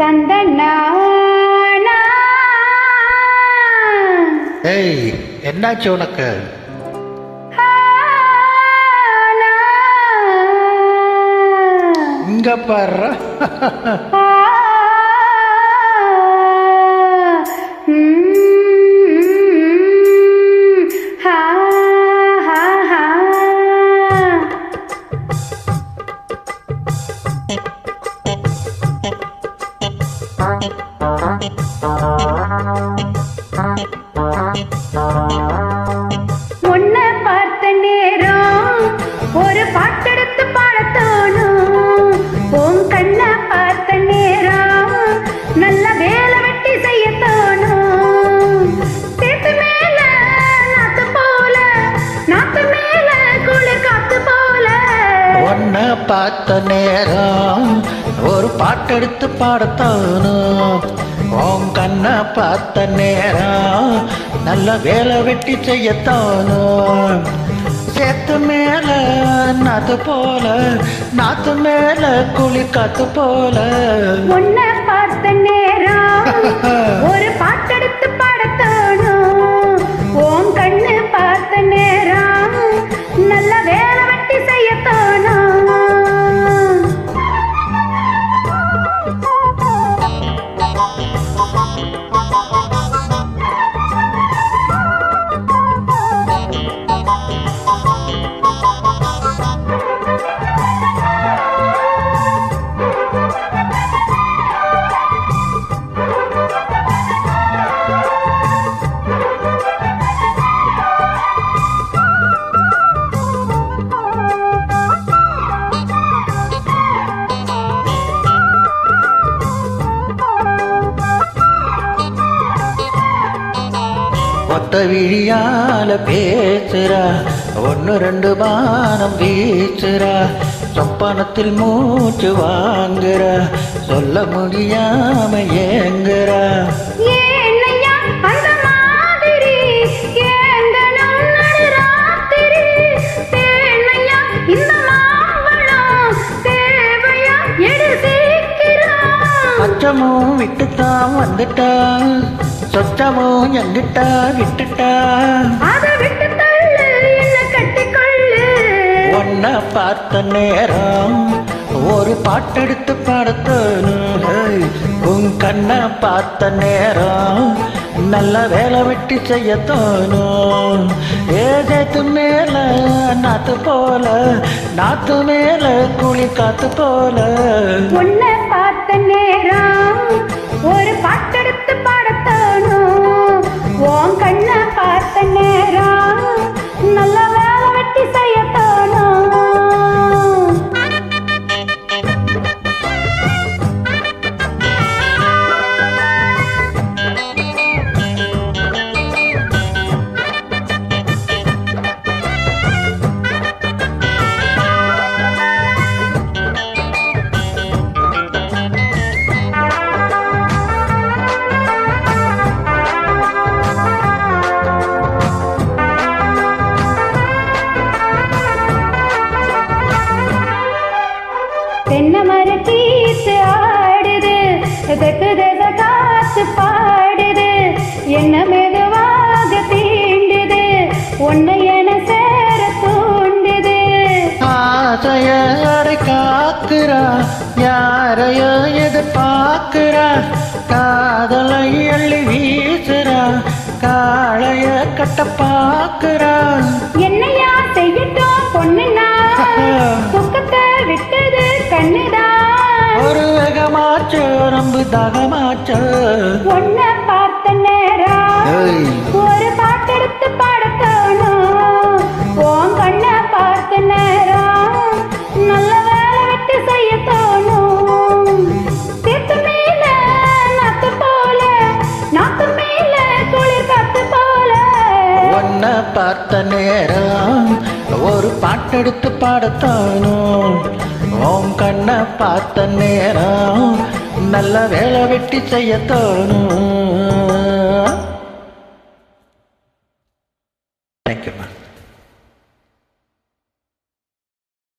தந்தனா ஏய் என்னாச்சு உனக்கு? இங்க பாரு. உன்னை பார்த்த நேரம் ஒரு பாட்டெடுத்து பாடத் உன் பார்த்த நேரம் நல்ல வேலை வெட்டி செய்ய தோணும் மேல நாத்து போல நாத்து மேல குளிர் காத்து போல. பார்த்த நேரம் ஒரு பாட்டெடுத்து பாடத்தானும். உன் கண்ணை பார்த்த நேரம் நல்ல வேலை வெட்டி செய்யத்தானும் சேத்து மேல நாத்து போல நாத்து மேல குளிர் காத்து போல. உன்னை பார்த்த நேரம் ஒரு பாட்டெடுத்து ஒத்த விழியால பேசுறா. ஒன்னு ரெண்டு பானம் வீசுறா. சொப்பனத்தில் மூச்சு வாங்குறா. சொல்ல முடியாம ஏங்குறா. அச்சமும் விட்டுத்தான் வந்துட்டா சொச்சமும் எங்கிட்டா விட்டுட்டா? ஒன்ன பார்த்த நேரம் ஒரு பாட்டெடுத்து பாடத்தணும் உன் கண்ணை பார்த்த நேரம் நல்ல வேலை வெட்டி செய்யத்தோணும் ஏதேத்து மேல நாத்து போல நாத்து மேல குழி காத்து போல. உன்னை பார்த்த நேரம் ஒரு பாட்டெடுத்து பாடத் மரத்தீத்து ஆடுது. தெற்கு தேச காத்து பாடுது. என்ன மெதுவாக தீண்டுது. உன்னை என சேர தூண்டுது. ஆசையடை காக்குறா யாரையோ எதிர்பார்க்கிறா காதலை அள்ளி வீசுறா காளைய கட்ட பார்க்கிறா என்னையா வேகமாச்சு ரொம்ப தாகமாச்சு உன்னை பார்த்த நேரம் ஒரு பாட்டெடுத்து பாடத் தோணும் உன் கண்ணை பார்த்த நேரம் நல்ல வேலை விட்டு செய்ய தோணும். தீர்த்து மேல நாத்து போல நாத்து மேல குளிர் காத்து போல. உன்னை பார்த்த நேரம் ஒரு பாட்டெடுத்து பாடத்தானும் உன் கண்ணை பார்த்த நேரம் நல்ல வேலை வெட்டி செய்ய தோணும். தேங்க்யூ